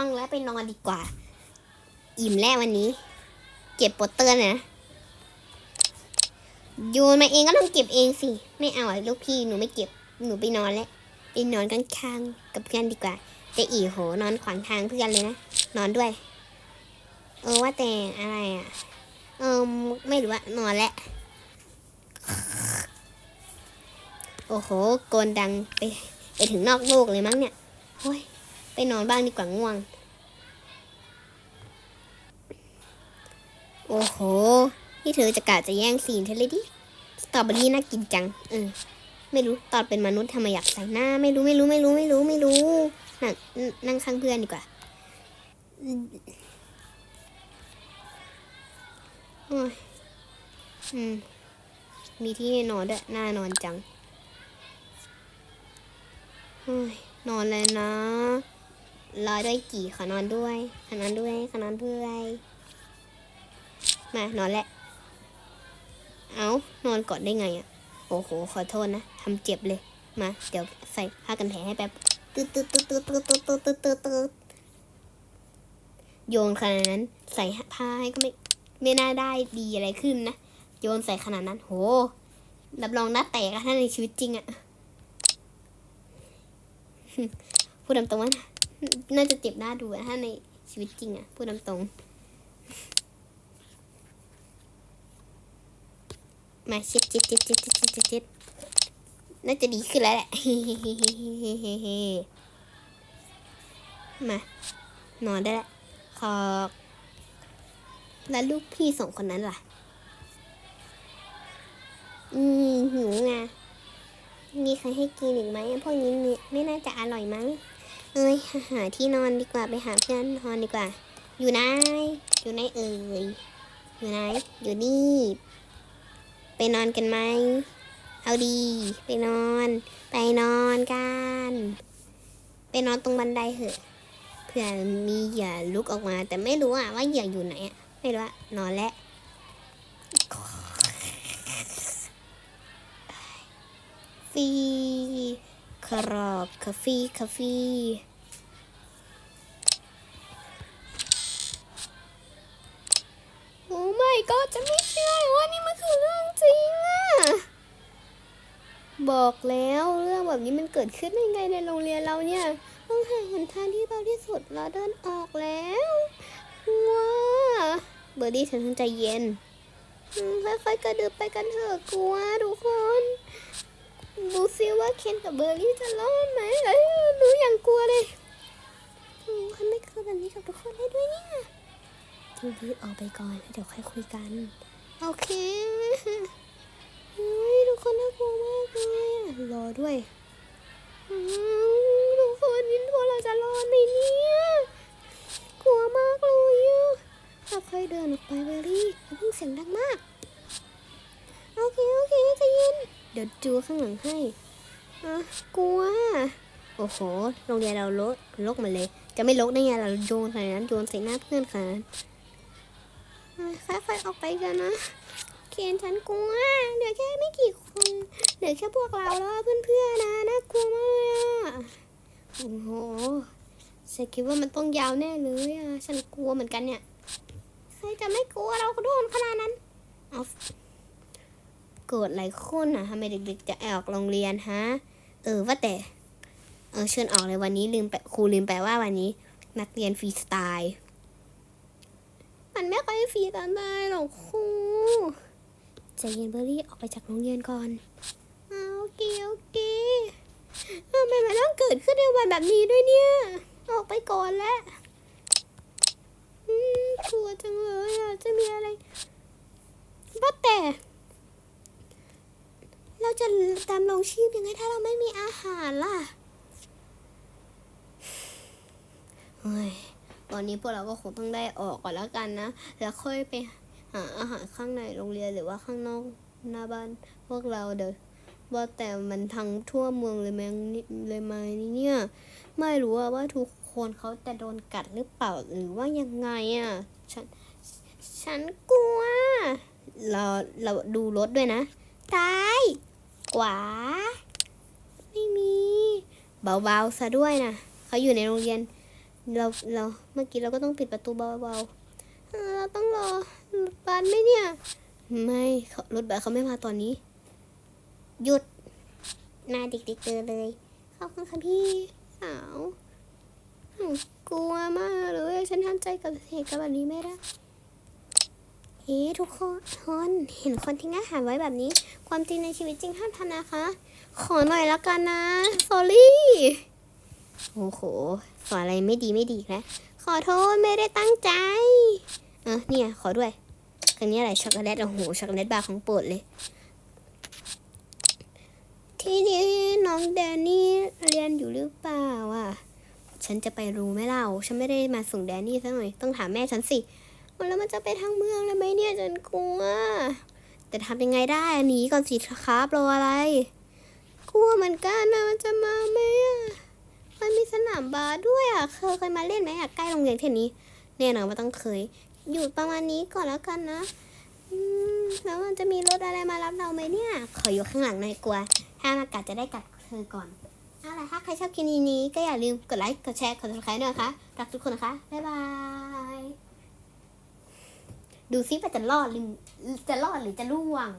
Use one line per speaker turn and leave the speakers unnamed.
วงแล้วไปนอนดีกว่า อิ่มแล้ววันนี้ เก็บโปสเตอร์นะโยนมาเองก็ต้องเก็บเองสิ ไม่เอาลูกพี่หนูไม่เก็บหนูไปนอนแล้วไปนอนข้างกับเพื่อนดีกว่า จะอีโหนอนขวางทางเพื่อนเลยนะ นอนด้วย เออว่าแต่อะไรอะ เออไม่รู้ว่านอนแล้วโอ้โหโกนดังไปไปถึงนอกโลกเลยมั้งเนี่ยโอ้ย ไปนอนบ้างดีกว่าง่วง โอ้โห นี่เธอจะกะจะแย่งซีนเธอเลยดิสตรอเบอรี่น่ากินจัง เออ ไม่รู้ตอนเป็นมนุษย์ทำไมอยากใส่หน้า ไม่รู้ไม่รู้ไม่รู้ไม่รู้ไม่รู้ นั่งนั่งข้างเพื่อนดีกว่าอืมโอ้ยอืม มีที่นอนด้วยน่านอนจังเฮ้ย นอนเลยนะ รอด้วยกี่ขอนอนด้วย ขอนอนด้วย ขอนอนด้วยมานอนแล้วเอานอนก่อนได้ไงอะ่ะ โอ้โห ขอโทษนะ ทำเจ็บเลย มา เดี๋ยวใส่ผ้ากันแผลให้แป๊บตืดตืดตืดตืดตืดตืดตืดตืดตืดตืดโยนขนาดนั้น ใส่ผ้าให้ก็ไม่ ไม่น่าได้ดีอะไรขึ้นนะ โยนใส่ขนาดนั้น โห รับรองหน้าแตกถ้าในชีวิตจริงอะพูดตามตรงว่า น่าจะเจ็บหน้าดูนะถ้าในชีวิตจริงอะพูดตามตรงมาเช็ดเช็ดเช็ดเช็ดเช็ดเช็ดเช็ดน่าจะดีขึ้นแล้วแหละมานอนได้ละขอแล้วลูกพี่สองคนนั้นล่ะ อืมหิวไงมีใครให้กินอีกไหมพวกนี้ไม่น่าจะอร่อยมั้ง เอ้ยหาที่นอนดีกว่าไปหาเพื่อนนอนดีกว่า อยู่ไหนอยู่ไหนเอ่ยอยู่ไหนอยู่นี่ ไปนอนกันไหมเอาดี ไปนอน ไปนอนกัน ไปนอนตรงบันไดเหอะเพื่อมีเหยื่อลุกออกมา แต่ไม่รู้อะว่าเหยื่ออยู่ไหนอะไม่รู้อะนอนแล้วฟี ครอบคาฟีคาฟีโอ้ไม่ก็จะไม่เชื่อว่านี่มันคือเรื่องจริงอะบอกแล้วเรื่องแบบนี้มันเกิดขึ้นได้ไงในโรงเรียนเราเนี่ย ต้องหาหนทางที่เบาที่สุดเราเดินออกแล้วว้าเบอร์ดี้ฉันใจเย็นค่อยๆกระดึบไปกันเถอะกลัวทุกคน ดูซิว่าเคนกับเบอร์รี่จะรอดไหมเอ้ยรู้อย่างกลัวเลยอืมฉันไม่เคยแบบนี้กับทุกคนได้ด้วยเนี่ยรีบๆออกไปก่อนแล้วเดี๋ยวค่อยคุยกัน โอเคเฮ้ยทุกคนน่ากลัวมากเลยอะรอด้วยอืมทุกคนนี่พวกเราจะรอดไหมเนี่ยกลัวมากเลยอะค่อยๆเดินออกไปเบอร์รี่อย่าเพิ่งเสียงดังมาก เดี๋ยวจูข้างหลังให้อะกลัว โอ้โห โรงเรียนเราลกลกมาเลย จะไม่ลกได้ไง เราโยนขนาดนั้นโยนใส่หน้าเพื่อนขนาดนั้นอะค่อยๆออกไปกันนะ เคนฉันกลัว เหลือแค่ไม่กี่คน เหลือแค่พวกเราแล้วเพื่อนๆนะ น่ากลัวมากเลยอะโอ้โหฉันคิดว่ามันต้องยาวแน่เลยอะ ฉันกลัวเหมือนกันเนี่ย ใครจะไม่กลัวเราโดนขนาดนั้น เอา เกิดอะไรขึ้นะทำไมเด็กๆ จะออกโรงเรียนฮะ เออว่าแต่ เออเชิญออกเลยวันนี้ลืมไปครูลืมไปว่าวันนี้ นักเรียนฟรีสไตล์ มันไม่ค่อยฟรีสไตล์หรอกครูใจเย็นเบอร์รี่ออกไปจากโรงเรียนก่อนโอเคโอเคทำไมมันต้องเกิดขึ้นในวันแบบนี้ด้วยเนี่ย ออกไปก่อนแล้วกลัวจังเลยอะจะมีอะไรว่าแต่ เราจะดำรงชีพยังไงถ้าเราไม่มีอาหารล่ะเฮ้ยตอนนี้พวกเราก็คงต้องได้ออกก่อนแล้วกันนะ แล้วค่อยไปหาอาหารข้างในโรงเรียนหรือว่าข้างนอกหน้าบ้าน พวกเราเดี๋ยวว่าแต่มันทั้งทั่วเมืองเลยไหมนี่เลยไหมเนี่ย ไม่รู้ว่าทุกคนเขาจะโดนกัดหรือเปล่าหรือว่ายังไงอะฉัน ฉันกลัว เรา เราดูรถด้วยนะซ้าย ขวาไม่มีเบาๆซะด้วยนะเขาอยู่ในโรงเรียน เราเราเมื่อกี้เราก็ต้องปิดประตูเบาๆเออเราต้องรอรถบัสไหมเนี่ย ไม่รถบัสเขาไม่มาตอนนี้ หยุดหน้าเด็กๆเจอเลยขอบคุณค่ะพี่สาวกลัวมากเลย ฉันทำใจกับเหตุการณ์แบบนี้ไม่ได้ เฮ้ทุกคนเห็นคนทิ้งอาหารไว้แบบนี้ ความจริงในชีวิตจริงห้ามทำนะคะ ขอหน่อยละกันนะ sorry โอ้โหสอนอะไรไม่ดีไม่ดีแล้วขอโทษไม่ได้ตั้งใจเออเนี่ย ขอด้วยอันนี้อะไรช็อกโกแลตโอ้โหช็อกโกแลตบาร์ของโปรดเลย ที่นี่น้องแดนนี่เรียนอยู่หรือเปล่าอะฉันจะไปรู้ไหมเล่าฉันไม่ได้มาส่งแดนนี่ซะหน่อยต้องถามแม่ฉันสิ แล้วมันจะไปทางเมืองเลยไหมเนี่ยฉันกลัว แต่ทำยังไงได้อะหนีก่อนสิครับรออะไร กลัวเหมือนกันนะมันจะมาไหมอะมันมีสนามบาสด้วยอะเคยเคยมาเล่นไหมอะใกล้โรงเรียนเท่านี้แน่นอนว่าต้องเคย อยู่ประมาณนี้ก่อนแล้วกันนะแล้วมันจะมีรถอะไรมารับเราไหมเนี่ย ขออยู่ข้างหลังหน่อยกลัวถ้าอากาศจะได้กัดเธอก่อนเอาล่ะถ้าใครชอบคลิปนี้ก็อย่าลืมกดไลค์ กดแชร์ กด subscribe ด้วยนะคะ รักทุกคนนะคะ บ๊ายบาย ดูซิว่าจะรอดหรือจะรอดหรือจะร่วง